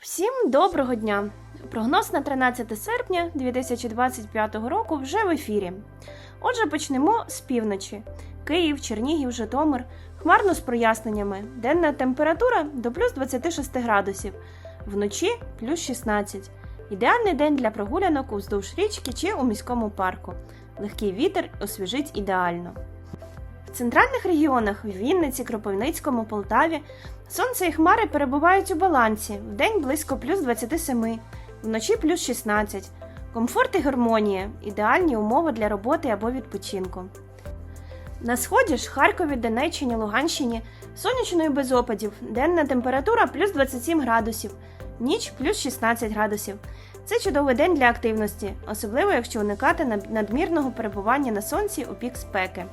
Всім доброго дня! Прогноз на 13 серпня 2025 року вже в ефірі. Отже, почнемо з півночі: Київ, Чернігів, Житомир. Хмарно з проясненнями. Денна температура до плюс 26 градусів, вночі плюс 16. Ідеальний день для прогулянок уздовж річки чи у міському парку. Легкий вітер освіжить ідеально. В центральних регіонах в Вінниці, Кропивницькому, Полтаві сонце і хмари перебувають у балансі. Вдень близько плюс 27, вночі плюс 16. Комфорт і гармонія ідеальні умови для роботи або відпочинку. На сході ж Харкові, Донеччині, Луганщині сонячно і без опадів. Денна температура плюс 27 градусів, ніч плюс 16 градусів. Це чудовий день для активності, особливо якщо уникати надмірного перебування на сонці у пік спеки.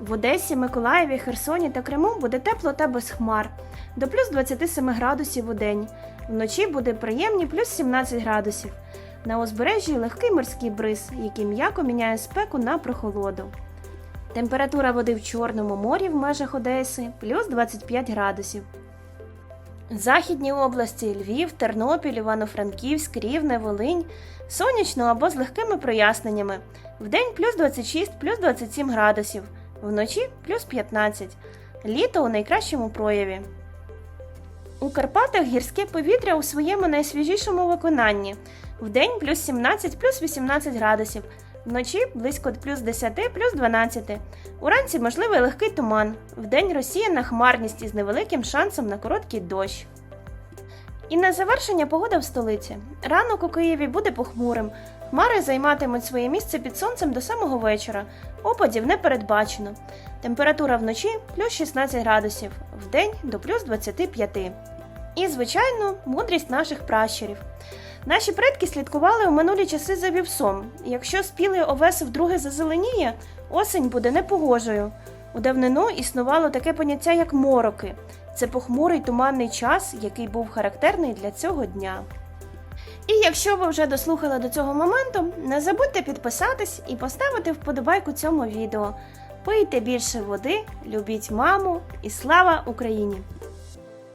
В Одесі, Миколаєві, Херсоні та Криму буде тепло та без хмар, до плюс 27 градусів у день. Вночі буде приємні плюс 17 градусів. На узбережжі легкий морський бриз, який м'яко міняє спеку на прохолоду. Температура води в Чорному морі в межах Одеси плюс 25 градусів. Західні області Львів, Тернопіль, Івано-Франківськ, Рівне, Волинь сонячно або з легкими проясненнями. Вдень плюс 26, плюс 27 градусів, вночі плюс 15. Літо у найкращому прояві. У Карпатах гірське повітря у своєму найсвіжішому виконанні. Вдень плюс 17, плюс 18 градусів, вночі близько плюс 10, плюс 12. Уранці можливий легкий туман. Вдень розсіяна хмарність із невеликим шансом на короткий дощ. І на завершення погода в столиці. Ранок у Києві буде похмурим. Хмари займатимуть своє місце під сонцем до самого вечора. Опадів не передбачено. Температура вночі плюс 16 градусів, вдень до плюс 25. І, звичайно, мудрість наших пращурів. Наші предки слідкували у минулі часи за вівсом. Якщо спілий овес вдруге зазеленіє, осень буде непогожою. У давнину існувало таке поняття, як мороки. Це похмурий туманний час, який був характерний для цього дня. І якщо ви вже дослухали до цього моменту, не забудьте підписатись і поставити вподобайку цьому відео. Пийте більше води, любіть маму і слава Україні!